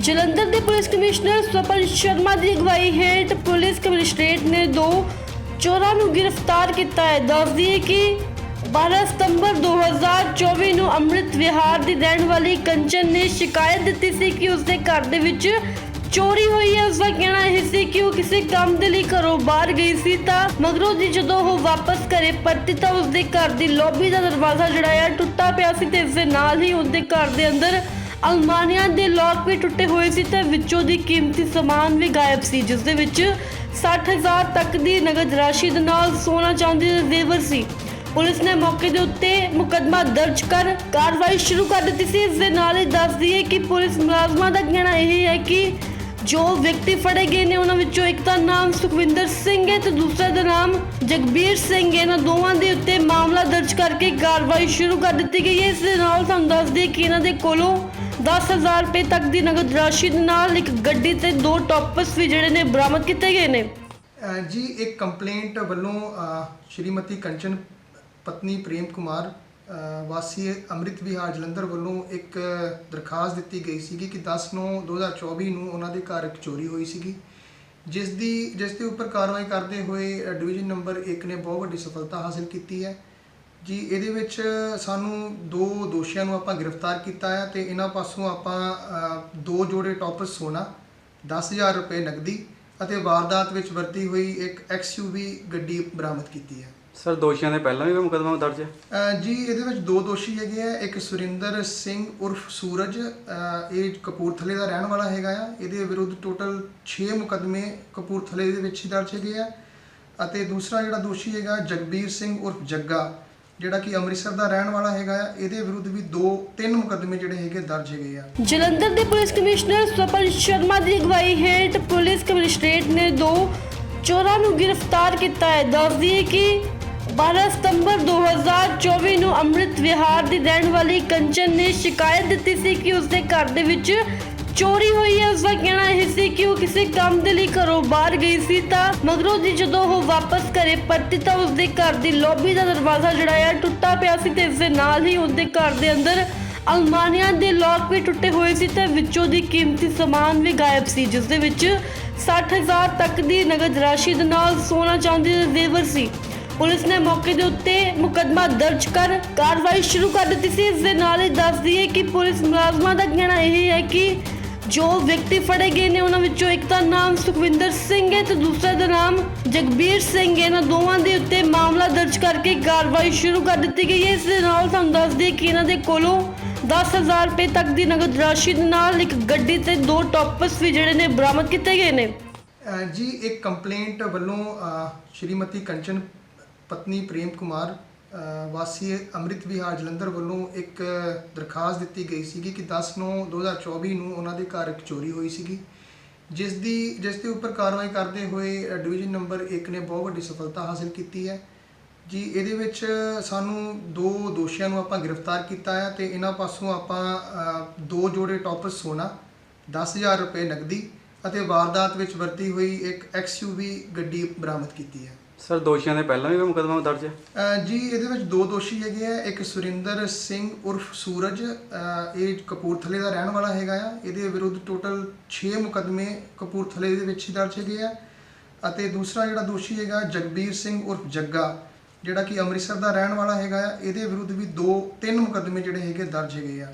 ਜਲੰਧਰ ਦੇ police commissioner Swapan Sharma ਦੀ ਅਗਵਾਈ ਹੇਠ ਪੁਲਿਸ ਕਮਿਸ਼ਨਰੇਟ ਨੇ ਦੋ ਚੋਰਾਂ ਨੂੰ ਗ੍ਰਿਫਤਾਰ ਕੀਤਾ ਹੈ। ਦੱਸਦੀ ਕਿ 12 ਸਤੰਬਰ 2024 ਨੂੰ ਅੰਮ੍ਰਿਤ ਵਿਹਾਰ ਦੀ ਰਹਿਣ ਵਾਲੀ ਕੰਚਨ ਨੇ ਸ਼ਿਕਾਇਤ ਦਿੱਤੀ ਸੀ ਕਿ ਉਸਦੇ ਘਰ ਦੇ ਵਿੱਚ ਚੋਰੀ ਹੋਈ ਹੈ। ਉਸਦਾ ਕਹਿਣਾ ਇਹ ਸੀ ਕਿ ਉਹ ਕਿਸੇ ਕੰਮ ਦੇ ਲਈ ਘਰੋਂ ਬਾਹਰ ਗਈ ਸੀ ਤਾਂ ਮਗਰੋਂ ਦੀ ਜਦੋਂ ਉਹ ਵਾਪਸ ਘਰੇ ਪਰਤੀ ਤਾਂ ਉਸਦੇ ਘਰ ਦੀ ਲੌਬੀ ਦਾ ਦਰਵਾਜ਼ਾ ਜਿਹੜਾ ਆ ਟੁੱਟਾ ਪਿਆ ਸੀ ਤੇ ਇਸ ਦੇ ਨਾਲ ਹੀ ਉਸਦੇ ਘਰ ਦੇ ਅੰਦਰ ਅਲਮਾਰੀਆਂ ਦੇ ਲੋਕ ਵੀ ਟੁੱਟੇ ਹੋਏ ਸੀ ਤੇ ਵਿੱਚੋਂ ਦੀ ਕੀਮਤੀ ਸਮਾਨ ਵੀ ਗਾਇਬ ਸੀ, ਜਿਸ ਦੇ ਵਿੱਚ 60000 ਤੱਕ ਦੀ ਨਗਦ ਰਾਸ਼ੀ ਦੇ ਨਾਲ ਸੋਨਾ ਚਾਂਦੀ ਦੇ ਜ਼ੇਵਰ ਸੀ। ਪੁਲਿਸ ਨੇ ਮੌਕੇ ਦੇ ਉੱਤੇ ਮੁਕੱਦਮਾ ਦਰਜ ਕਰ ਕਾਰਵਾਈ ਸ਼ੁਰੂ ਕਰ ਦਿੱਤੀ ਸੀ। ਇਸ ਦੇ ਨਾਲ ਹੀ ਦੱਸਦੀ ਹੈ ਕਿ ਪੁਲਿਸ ਮੁਲਾਜ਼ਮਾਂ ਦਾ ਕਹਿਣਾ ਇਹ ਹੈ ਕਿ ਜੋ ਵਿਅਕਤੀ ਫੜੇ ਗਏ ਨੇ, ਉਹਨਾਂ ਵਿੱਚੋਂ ਇੱਕ ਦਾ ਨਾਮ ਸੁਖਵਿੰਦਰ ਸਿੰਘ ਹੈ ਤੇ ਦੂਸਰੇ ਦਾ ਨਾਮ ਜਗਬੀਰ ਸਿੰਘ ਹੈ। ਇਹਨਾਂ ਦੋਵਾਂ ਦੇ ਉੱਤੇ ਮਾਮਲਾ ਦਰਜ ਕਰਕੇ ਕਾਰਵਾਈ ਸ਼ੁਰੂ ਕਰ ਦਿੱਤੀ ਗਈ ਹੈ। ਇਸ ਦੇ ਨਾਲ ਤੁਹਾਨੂੰ ਦੱਸ ਦਈਏ ਕਿ ਇਹਨਾਂ ਦੇ ਕੋਲੋਂ 10000 ਰੁਪਏ ਤੱਕ ਦੀ ਨਗਦ ਰਾਸ਼ੀ ਦੇ ਨਾਲ ਇੱਕ ਗੱਡੀ ਤੇ ਦੋ ਟੌਪਸ ਵੀ ਜਿਹੜੇ ਨੇ ਬਰਾਮਦ ਕੀਤੇ ਗਏ ਨੇ। ਅਹ ਜੀ ਇੱਕ ਕੰਪਲੇਂਟ ਵੱਲੋਂ ਅਹ, ਸ਼੍ਰੀਮਤੀ ਕੰਚਨ ਪਤਨੀ ਪ੍ਰੇਮ ਕੁਮਾਰ ਅਹ, ਵਾਸੀ ਅੰਮ੍ਰਿਤ ਵਿਹਾਰ ਜਲੰਧਰ ਵੱਲੋਂ ਇੱਕ ਦਰਖਾਸਤ ਦਿੱਤੀ ਗਈ ਸੀਗੀ ਕਿ 10/9/2024 ਨੂੰ ਉਹਨਾਂ ਦੇ ਘਰ ਇੱਕ ਚੋਰੀ ਹੋਈ ਸੀਗੀ। ਜਿਸ ਦੀ ਜਿਸ ਦੇ ਉੱਪਰ ਕਾਰਵਾਈ ਕਰਦੇ ਹੋਏ ਅਹ, ਡਿਵੀਜ਼ਨ ਨੰਬਰ 1 ਨੇ ਬਹੁਤ ਵੱਡੀ ਸਫਲਤਾ ਹਾਸਲ ਕੀਤੀ ਹੈ। ਜੀ ਇਹਦੇ ਵਿੱਚ ਸਾਨੂੰ ਦੋ ਦੋਸ਼ੀਆਂ ਨੂੰ ਆਪਾਂ ਗ੍ਰਿਫਤਾਰ ਕੀਤਾ ਹੈ ਤੇ ਇਹਨਾਂ ਪਾਸੋਂ ਆਪਾਂ ਦੋ ਜੋੜੇ ਟੌਪਸ ਸੋਨਾ 10000 ਰੁਪਏ ਨਕਦੀ ਅਤੇ ਵਾਰਦਾਤ ਵਿੱਚ ਵਰਤੀ ਹੋਈ ਇੱਕ XUV ਗੱਡੀ ਬਰਾਮਦ ਕੀਤੀ ਹੈ। ਸਰ ਦੋਸ਼ੀਆਂ ਦੇ ਪਹਿਲਾਂ ਵੀ ਕੋਈ ਮੁਕੱਦਮਾ ਦਰਜ ਹੈ? ਜੀ ਇਹਦੇ ਵਿੱਚ ਦੋ ਦੋਸ਼ੀ ਹੈਗੇ ਆ ਇੱਕ ਸੁਰਿੰਦਰ ਸਿੰਘ ਉਰਫ ਸੂਰਜ ਇਹ ਕਪੂਰਥਲੇ ਦਾ ਰਹਿਣ ਵਾਲਾ ਹੈਗਾ ਆ। ਇਹਦੇ ਵਿਰੁੱਧ ਟੋਟਲ 6 ਮੁਕੱਦਮੇ ਕਪੂਰਥਲੇ ਦੇ ਵਿੱਚ ਹੀ ਦਰਜ ਹੈਗੇ ਆ। ਅਤੇ ਦੂਸਰਾ ਜਿਹੜਾ ਦੋਸ਼ੀ ਹੈਗਾ ਜਗਬੀਰ ਸਿੰਘ ਉਰਫ ਜੱਗਾ ਜਿਹੜਾ ਕਿ ਅੰਮ੍ਰਿਤਸਰ ਦਾ ਰਹਿਣ ਵਾਲਾ ਹੈਗਾ ਆ, ਇਹਦੇ ਵਿਰੁੱਧ ਵੀ ਦੋ, ਤਿੰਨ ਮੁਕੱਦਮੇ ਜਿਹੜੇ ਹੈਗੇ ਦਰਜ ਹੈਗੇ ਆ। ਜਲੰਧਰ ਦੇ ਪੁਲਿਸ ਕਮਿਸ਼ਨਰ ਸਵਪਨ ਸ਼ਰਮਾ ਦੀ ਅਗਵਾਈ ਹੇਠ ਪੁਲਿਸ ਕਮਿਸ਼ਨਰੇਟ ਨੇ ਦੋ ਚੋਰਾਂ ਨੂੰ ਗ੍ਰਿਫਤਾਰ ਕੀਤਾ ਹੈ। ਦੱਸਦੀ ਕਿ 12 ਸਤੰਬਰ 2024 ਨੂੰ ਅੰਮ੍ਰਿਤ ਵਿਹਾਰ ਦੀ ਰਹਿਣ ਵਾਲੀ ਕੰਚਨ ਨੇ ਸ਼ਿਕਾਇਤ ਦਿੱਤੀ ਸੀ ਕਿ ਉਸਦੇ ਘਰ ਦੇ ਵਿੱਚ ਚੋਰੀ ਹੋਈ ਹੈ, ਉਸਦਾ ਕਹਿਣਾ ਇਹ ਸੀ ਕਿ ਉਹ ਕਿਸੇ ਕੰਮ ਦੇ ਲਈ ਘਰੋਂ ਬਾਹਰ ਗਈ ਸੀ ਤਾਂ ਮਗਰੋਂ ਦੀ ਜਦੋਂ ਉਹ ਵਾਪਸ ਘਰੇ ਪਰਤੀ ਤਾਂ ਉਸਦੇ ਘਰ ਦੀ ਲੌਬੀ ਦਾ ਦਰਵਾਜ਼ਾ ਜਿਹੜਾ ਆ ਟੁੱਟਾ ਪਿਆ ਸੀ ਤੇ ਇਸ ਦੇ ਨਾਲ ਹੀ ਉਸਦੇ ਘਰ ਦੇ ਅੰਦਰ ਅਲਮਾਰੀਆਂ ਦੇ ਲੋਕ ਵੀ ਟੁੱਟੇ ਹੋਏ ਸੀ ਤੇ ਵਿੱਚੋਂ ਦੀ ਕੀਮਤੀ ਸਮਾਨ ਵੀ ਗਾਇਬ ਸੀ, ਜਿਸ ਦੇ ਵਿੱਚ 60000 ਤੱਕ ਦੀ ਨਗਦ ਰਾਸ਼ੀ ਦੇ ਨਾਲ ਸੋਨਾ ਚਾਂਦੀ ਦੇ ਜ਼ੇਵਰ ਸੀ। ਪੁਲਿਸ ਨੇ ਮੌਕੇ ਦੇ ਉੱਤੇ ਮੁਕੱਦਮਾ ਦਰਜ ਕਰ ਕਾਰਵਾਈ ਸ਼ੁਰੂ ਕਰ ਦਿੱਤੀ ਸੀ। ਇਸ ਦੇ ਨਾਲ ਹੀ ਦੱਸਦੀ ਹੈ ਕਿ ਪੁਲਿਸ ਮੁਲਾਜ਼ਮਾਂ ਦਾ ਕਹਿਣਾ ਇਹ ਹੈ ਕਿ ਜੋ ਵਿਅਕਤੀ ਫੜੇ ਗਏ ਨੇ, ਉਹਨਾਂ ਵਿੱਚੋਂ ਇੱਕ ਦਾ ਨਾਮ ਸੁਖਵਿੰਦਰ ਸਿੰਘ ਹੈ ਤੇ ਦੂਸਰੇ ਦਾ ਨਾਮ ਜਗਬੀਰ ਸਿੰਘ ਹੈ। ਇਹਨਾਂ ਦੋਵਾਂ ਦੇ ਉੱਤੇ ਮਾਮਲਾ ਦਰਜ ਕਰਕੇ ਕਾਰਵਾਈ ਸ਼ੁਰੂ ਕਰ ਦਿੱਤੀ ਗਈ ਹੈ। ਇਸ ਦੇ ਨਾਲ ਤੁਹਾਨੂੰ ਦੱਸ ਦਈਏ ਕਿ ਇਹਨਾਂ ਦੇ ਕੋਲੋਂ 10000 ਰੁਪਏ ਤੱਕ ਦੀ ਨਗਦ ਰਾਸ਼ੀ ਦੇ ਨਾਲ ਇੱਕ ਗੱਡੀ ਤੇ ਦੋ ਟੌਪਸ ਵੀ ਜਿਹੜੇ ਨੇ ਬਰਾਮਦ ਕੀਤੇ ਗਏ ਨੇ। ਜੀ, ਇੱਕ ਕੰਪਲੇਂਟ ਵੱਲੋਂ ਸ਼੍ਰੀਮਤੀ ਕੰਚਨ, ਪਤਨੀ ਪ੍ਰੇਮ ਕੁਮਾਰ ਵਾਸੀ ਅੰਮ੍ਰਿਤ ਵਿਹਾਰ ਜਲੰਧਰ ਵੱਲੋਂ ਇੱਕ ਦਰਖਾਸਤ ਦਿੱਤੀ ਗਈ ਸੀਗੀ ਕਿ 10/9/2024 ਨੂੰ ਉਹਨਾਂ ਦੇ ਘਰ ਇੱਕ ਚੋਰੀ ਹੋਈ ਸੀਗੀ। ਜਿਸ ਦੀ, ਜਿਸ ਦੇ ਉੱਪਰ ਕਾਰਵਾਈ ਕਰਦੇ ਹੋਏ ਡਿਵੀਜ਼ਨ ਨੰਬਰ 1 ਨੇ ਬਹੁਤ ਵੱਡੀ ਸਫਲਤਾ ਹਾਸਲ ਕੀਤੀ ਹੈ। ਜੀ, ਇਹਦੇ ਵਿੱਚ ਸਾਨੂੰ ਦੋ ਦੋਸ਼ੀਆਂ ਨੂੰ ਆਪਾਂ ਗ੍ਰਿਫਤਾਰ ਕੀਤਾ ਹੈ ਤੇ ਇਹਨਾਂ ਪਾਸੋਂ ਆਪਾਂ ਦੋ ਜੋੜੇ ਟੌਪਸ ਸੋਨਾ 10000 ਰੁਪਏ ਨਕਦੀ ਅਤੇ ਵਾਰਦਾਤ ਵਿੱਚ ਵਰਤੀ ਹੋਈ ਇੱਕ XUV ਗੱਡੀ ਬਰਾਮਦ ਕੀਤੀ ਹੈ। ਸਰ ਦੋਸ਼ੀਆਂ ਦੇ ਪਹਿਲਾਂ ਵੀ ਕੋਈ ਮੁਕੱਦਮਾ ਦਰਜ ਹੈ? ਜੀ ਇਹਦੇ ਵਿੱਚ ਦੋ ਦੋਸ਼ੀ ਹੈਗੇ ਆ। ਇੱਕ ਸੁਰਿੰਦਰ ਸਿੰਘ ਉਰਫ ਸੂਰਜ ਇਹ ਕਪੂਰਥਲੇ ਦਾ ਰਹਿਣ ਵਾਲਾ ਹੈਗਾ ਆ। ਇਹਦੇ ਵਿਰੁੱਧ ਟੋਟਲ 6 ਮੁਕੱਦਮੇ ਕਪੂਰਥਲੇ ਦੇ ਵਿੱਚ ਹੀ ਦਰਜ ਹੈਗੇ ਆ। ਅਤੇ ਦੂਸਰਾ ਜਿਹੜਾ ਦੋਸ਼ੀ ਹੈਗਾ ਜਗਬੀਰ ਸਿੰਘ ਉਰਫ ਜੱਗਾ ਜਿਹੜਾ ਕਿ ਅੰਮ੍ਰਿਤਸਰ ਦਾ ਰਹਿਣ ਵਾਲਾ ਹੈਗਾ ਆ। ਇਹਦੇ ਵਿਰੁੱਧ ਵੀ ਦੋ ਤਿੰਨ ਮੁਕੱਦਮੇ ਜਿਹੜੇ ਹੈਗੇ ਦਰਜ ਹੈਗੇ ਆ।